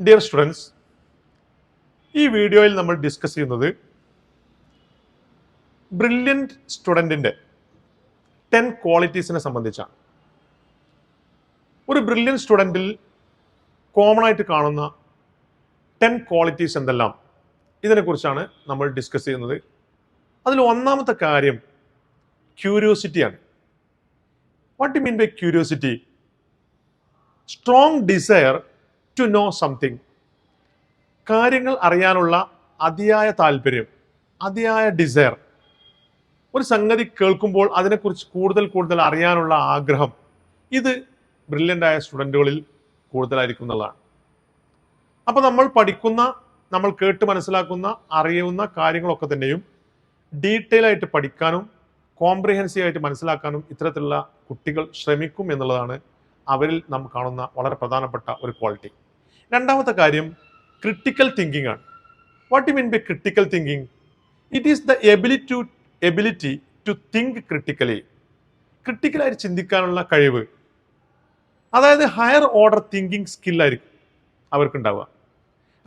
Dear students ഈ വീഡിയോയിൽ നമ്മൾ ഡിസ്കസ് ചെയ്യുന്നത് ബ്രില്യന്റ് സ്റ്റുഡന്റിന്റെ ടെൻ ക്വാളിറ്റീസിനെ സംബന്ധിച്ചാണ്. ഒരു ബ്രില്യൻ സ്റ്റുഡന്റിൽ കോമൺ ആയിട്ട് കാണുന്ന ടെൻ ക്വാളിറ്റീസ് എന്തെല്ലാം ഇതിനെക്കുറിച്ചാണ് നമ്മൾ ഡിസ്കസ് ചെയ്യുന്നത്. അതിൽ ഒന്നാമത്തെ കാര്യം ക്യൂരിയോസിറ്റിയാണ് what you mean by curiosity strong desire to know something കാര്യങ്ങൾ അറിയാനുള്ള അതിയായ താല്പര്യം അതിയായ ഡിസയർ ഒരു സംഗതി കേൾക്കുമ്പോൾ അതിനെക്കുറിച്ച് കൂടുതൽ കൂടുതൽ അറിയാനുള്ള ആഗ്രഹം ഇത് ബ്രില്യന്റായ സ്റ്റുഡന്റുകളിൽ കൂടുതലായിരിക്കും എന്നുള്ളതാണ്. അപ്പോൾ നമ്മൾ പഠിക്കുന്ന നമ്മൾ കേട്ട് മനസ്സിലാക്കുന്ന അറിയുന്ന കാര്യങ്ങളൊക്കെ തന്നെയും ഡീറ്റെയിൽ ആയിട്ട് പഠിക്കാനും കോംപ്രിഹെൻസീവ് ആയിട്ട് മനസ്സിലാക്കാനും ഇത്തരത്തിലുള്ള കുട്ടികൾ ശ്രമിക്കും എന്നുള്ളതാണ് അവരിൽ നാം കാണുന്ന വളരെ പ്രധാനപ്പെട്ട ഒരു ക്വാളിറ്റി രണ്ടാമത്തെ കാര്യം ക്രിട്ടിക്കൽ തിങ്കിങ് ആണ്. What you mean by critical thinking it is the ability to ability to think critically ക്രിട്ടിക്കലായിട്ട് ചിന്തിക്കാനുള്ള കഴിവ്. അതായത് ഹയർ ഓർഡർ തിങ്കിങ് സ്കില്ലായിരിക്കും അവർക്കുണ്ടാവുക.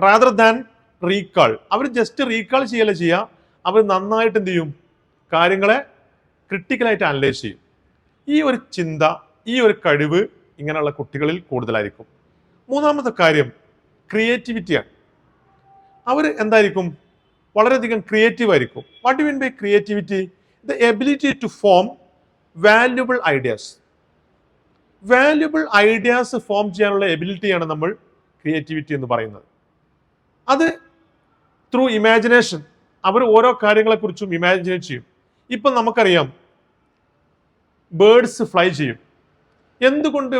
റാദർ ദാൻ റീകാൾ അവർ ജസ്റ്റ് റീകാൾ ചെയ്യല ചെയ്യുക അവർ നന്നായിട്ട് എന്ത് ചെയ്യും? കാര്യങ്ങളെ ക്രിട്ടിക്കലായിട്ട് അനലൈസ് ചെയ്യും. ഈ ഒരു ചിന്ത ഈ ഒരു കഴിവ് ഇങ്ങനെയുള്ള കുട്ടികളിൽ കൂടുതലായിരിക്കും. മൂന്നാമത്തെ കാര്യം ക്രിയേറ്റിവിറ്റിയാണ് അവർ എന്തായിരിക്കും? വളരെയധികം ക്രിയേറ്റീവ് ആയിരിക്കും. What you mean by creativity the ability to form valuable ideas valuable ideas form ചെയ്യാനുള്ള എബിലിറ്റിയാണ് നമ്മൾ ക്രിയേറ്റിവിറ്റി എന്ന് പറയുന്നത്. അത് ത്രൂ ഇമാജിനേഷൻ അവർ ഓരോ കാര്യങ്ങളെക്കുറിച്ചും ഇമാജിനേറ്റ് ചെയ്യും. ഇപ്പം നമുക്കറിയാം ബേഡ്സ് ഫ്ലൈ ചെയ്യും. എന്തുകൊണ്ട്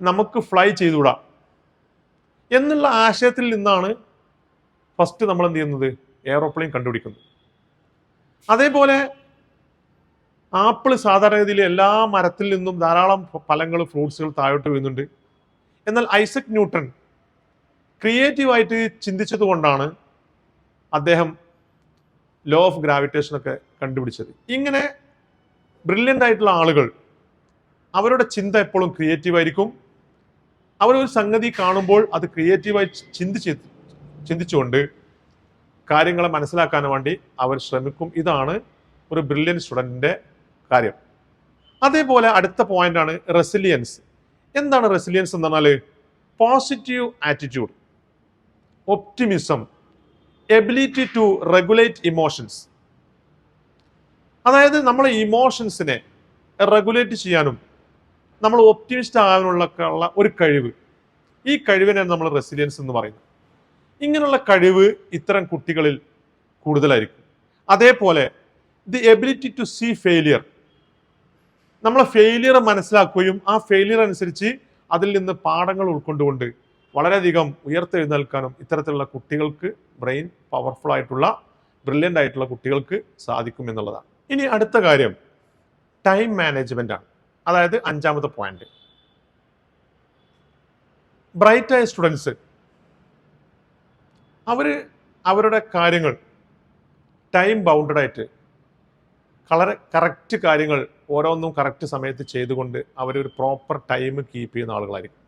നമുക്ക് ഫ്ലൈ ചെയ്തുകൂടാ? എന്നുള്ള ആശയത്തിൽ നിന്നാണ് ഫസ്റ്റ് നമ്മൾ എന്ത് ചെയ്യുന്നത്? എയറോപ്ലെയിൻ കണ്ടുപിടിക്കുന്നത്. അതേപോലെ ആപ്പിൾ സാധാരണഗതിയിൽ എല്ലാ മരത്തിൽ നിന്നും ധാരാളം ഫലങ്ങൾ ഫ്രൂട്ട്സുകൾ താഴോട്ട് വീഴുന്നുണ്ട്. എന്നാൽ ഐസക് ന്യൂട്ടൺ ക്രിയേറ്റീവായിട്ട് ചിന്തിച്ചത് കൊണ്ടാണ് അദ്ദേഹം ലോ ഓഫ് ഗ്രാവിറ്റേഷനൊക്കെ കണ്ടുപിടിച്ചത്. ഇങ്ങനെ ബ്രില്യന്റ് ആയിട്ടുള്ള ആളുകൾ അവരുടെ ചിന്ത എപ്പോഴും ക്രിയേറ്റീവ് ആയിരിക്കും. അവരൊരു സംഗതി കാണുമ്പോൾ അത് ക്രിയേറ്റീവായി ചിന്തിച്ച് ചിന്തിച്ചുകൊണ്ട് കാര്യങ്ങളെ മനസ്സിലാക്കാൻ വേണ്ടി അവർ ശ്രമിക്കും. ഇതാണ് ഒരു ബ്രില്യൻ സ്റ്റുഡന്റിന്റെ കാര്യം. അതേപോലെ അടുത്ത പോയിന്റാണ് റെസിലിയൻസ് എന്താണ് റെസിലിയൻസ് എന്ന് പറഞ്ഞാൽ positive attitude optimism ability to regulate emotions അതായത് നമ്മളെ ഇമോഷൻസിനെ റെഗുലേറ്റ് ചെയ്യാനും നമ്മൾ ഒപ്റ്റിമിസ്റ്റ് ആകാനുള്ള ഒരു കഴിവ്. ഈ കഴിവിനാണ് നമ്മൾ റെസിലിയൻസ് എന്ന് പറയുന്നത് ഇങ്ങനെയുള്ള കഴിവ് ഇത്തരം കുട്ടികളിൽ കൂടുതലായിരിക്കും. അതേപോലെ the ability to see failure നമ്മളെ ഫെയിലിയർ മനസ്സിലാക്കുകയും ആ ഫെയിലിയർ അനുസരിച്ച് അതിൽ നിന്ന് പാഠങ്ങൾ ഉൾക്കൊണ്ടുകൊണ്ട് വളരെയധികം ഉയർത്തെഴുന്നേൽക്കാനും ഇത്തരത്തിലുള്ള കുട്ടികൾക്ക് ബ്രെയിൻ പവർഫുൾ ആയിട്ടുള്ള ബ്രില്യന്റ് ആയിട്ടുള്ള കുട്ടികൾക്ക് സാധിക്കും എന്നുള്ളതാണ്. ഇനി അടുത്ത കാര്യം ടൈം മാനേജ്മെന്റ് ആണ്. അതായത് അഞ്ചാമത്തെ പോയിന്റ് ബ്രൈറ്റ് ആയ സ്റ്റുഡൻസ് അവർ അവരുടെ കാര്യങ്ങൾ ടൈം ബൗണ്ടഡായിട്ട് വളരെ കറക്റ്റ് കാര്യങ്ങൾ ഓരോന്നും കറക്റ്റ് സമയത്ത് ചെയ്തുകൊണ്ട് അവരൊരു പ്രോപ്പർ ടൈം കീപ്പ് ചെയ്യുന്ന ആളുകളായിരിക്കും.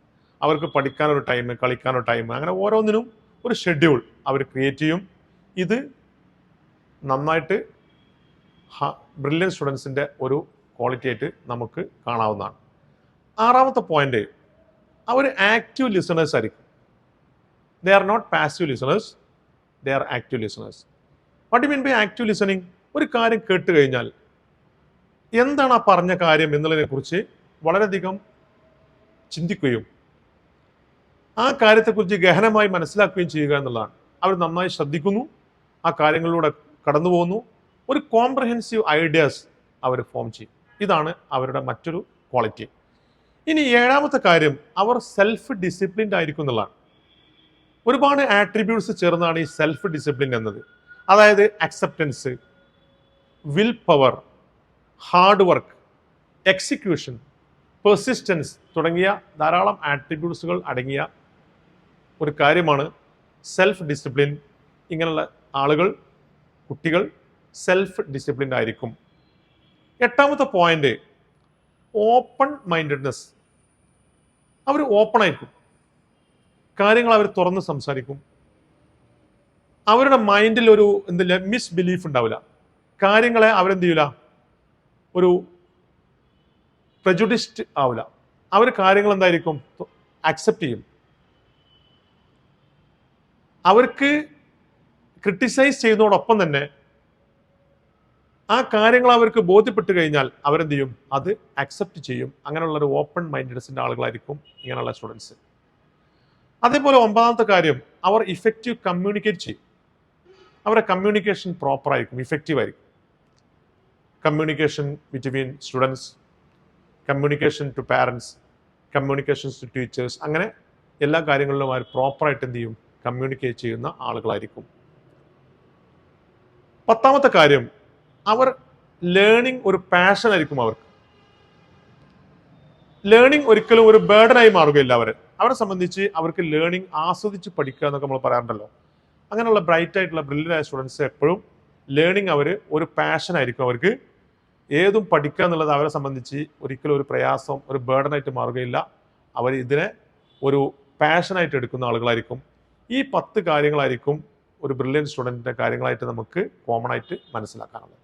അവർക്ക് പഠിക്കാനൊരു ടൈം കളിക്കാനൊരു ടൈം അങ്ങനെ ഓരോന്നിനും ഒരു ഷെഡ്യൂൾ അവർ ക്രിയേറ്റ് ചെയ്യും. ഇത് നന്നായിട്ട് ബ്രില്യൻ സ്റ്റുഡൻസിന്റെ ഒരു ക്വാളിറ്റി ആയിട്ട് നമുക്ക് കാണാവുന്നതാണ്. ആറാമത്തെ പോയിന്റ് അവർ ആക്റ്റീവ് ലിസണേഴ്സ് ആയിരിക്കും. They are not passive listeners they are active listeners what mean by active listening ഒരു കാര്യം കേട്ട് കഴിഞ്ഞാൽ എന്താണ് ആ പറഞ്ഞ കാര്യം എന്നുള്ളതിനെ കുറിച്ച് വളരെയധികം ചിന്തിക്കുകയും ആ കാര്യത്തെക്കുറിച്ച് ഗഹനമായി മനസ്സിലാക്കുകയും ചെയ്യുക എന്നുള്ളതാണ്. അവർ നന്നായി ശ്രദ്ധിക്കുന്നു ആ കാര്യങ്ങളിലൂടെ കടന്നു പോകുന്നു ഒരു കോംപ്രഹെൻസീവ് ഐഡിയാസ് അവർ ഫോം ചെയ്യും. ഇതാണ് അവരുടെ മറ്റൊരു ക്വാളിറ്റി ഇനി ഏഴാമത്തെ കാര്യം അവർ സെൽഫ് ഡിസിപ്ലിൻഡ് ആയിരിക്കും എന്നുള്ളതാണ്. ഒരുപാട് ആട്രിബ്യൂട്ട്സ് ചേർന്നാണ് ഈ സെൽഫ് ഡിസിപ്ലിൻ എന്നത്. അതായത് acceptance will power hard work execution persistence തുടങ്ങിയ ധാരാളം ആട്രിബ്യൂട്ട്സുകൾ അടങ്ങിയ ഒരു കാര്യമാണ് സെൽഫ് ഡിസിപ്ലിൻ ഇങ്ങനെയുള്ള ആളുകൾ കുട്ടികൾ സെൽഫ് ഡിസിപ്ലിൻഡ് ആയിരിക്കും. എട്ടാമത്തെ പോയിന്റ് ഓപ്പൺ മൈൻഡഡ്നെസ് അവർ ഓപ്പൺ ആയിരിക്കും. കാര്യങ്ങൾ അവർ തുറന്ന് സംസാരിക്കും. അവരുടെ മൈൻഡിൽ ഒരു എന്തില്ല മിസ് ബിലീഫ് ഉണ്ടാവില്ല. കാര്യങ്ങളെ അവരെന്ത് ചെയ്യൂല? ഒരു പ്രജുഡിസ്റ്റ് ആവില്ല. അവർ കാര്യങ്ങൾ എന്തായിരിക്കും? അക്സെപ്റ്റ് ചെയ്യും. അവർക്ക് ക്രിട്ടിസൈസ് ചെയ്യുന്നതോടൊപ്പം തന്നെ ആ കാര്യങ്ങൾ അവർക്ക് ബോധ്യപ്പെട്ട് കഴിഞ്ഞാൽ അവരെന്ത് ചെയ്യും അത് അക്സെപ്റ്റ് ചെയ്യും. അങ്ങനെയുള്ള ഒരു ഓപ്പൺ മൈൻഡഡ്സിന്റെ ആളുകളായിരിക്കും ഇങ്ങനെയുള്ള സ്റ്റുഡൻസ് അതേപോലെ ഒമ്പതാമത്തെ കാര്യം അവർ ഇഫക്റ്റീവ് കമ്മ്യൂണിക്കേറ്റ് ചെയ്യും. അവരുടെ കമ്മ്യൂണിക്കേഷൻ പ്രോപ്പർ ആയിരിക്കും ഇഫക്റ്റീവ് ആയിരിക്കും. Communication between students communication to parents communications to teachers അങ്ങനെ എല്ലാ കാര്യങ്ങളിലും അവർ പ്രോപ്പറായിട്ട് എന്ത് ചെയ്യും കമ്മ്യൂണിക്കേറ്റ് ചെയ്യുന്ന ആളുകളായിരിക്കും. പത്താമത്തെ കാര്യം അവർ ലേണിംഗ് ഒരു പാഷൻ ആയിരിക്കും അവർക്ക്. ലേണിംഗ് ഒരിക്കലും ഒരു ബേർഡനായി മാറുകയില്ല അവർ അവരെ സംബന്ധിച്ച് അവർക്ക് ലേണിംഗ് ആസ്വദിച്ച് പഠിക്കുക എന്നൊക്കെ നമ്മൾ പറയാറുണ്ടല്ലോ. അങ്ങനെയുള്ള ബ്രൈറ്റ് ആയിട്ടുള്ള ബ്രില്യന്റ് ആയ സ്റ്റുഡൻസ് എപ്പോഴും ലേണിംഗ് അവർ ഒരു പാഷൻ ആയിരിക്കും അവർക്ക്. ഏതും പഠിക്കുക എന്നുള്ളത് അവരെ സംബന്ധിച്ച് ഒരിക്കലും ഒരു പ്രയാസം ഒരു ബേർഡനായിട്ട് മാറുകയില്ല. അവർ ഇതിനെ ഒരു പാഷനായിട്ട് എടുക്കുന്ന ആളുകളായിരിക്കും. ഈ പത്ത് കാര്യങ്ങളായിരിക്കും ഒരു ബ്രില്യൻ സ്റ്റുഡന്റിന്റെ കാര്യങ്ങളായിട്ട് നമുക്ക് കോമൺ ആയിട്ട് മനസ്സിലാക്കാനുള്ളത്.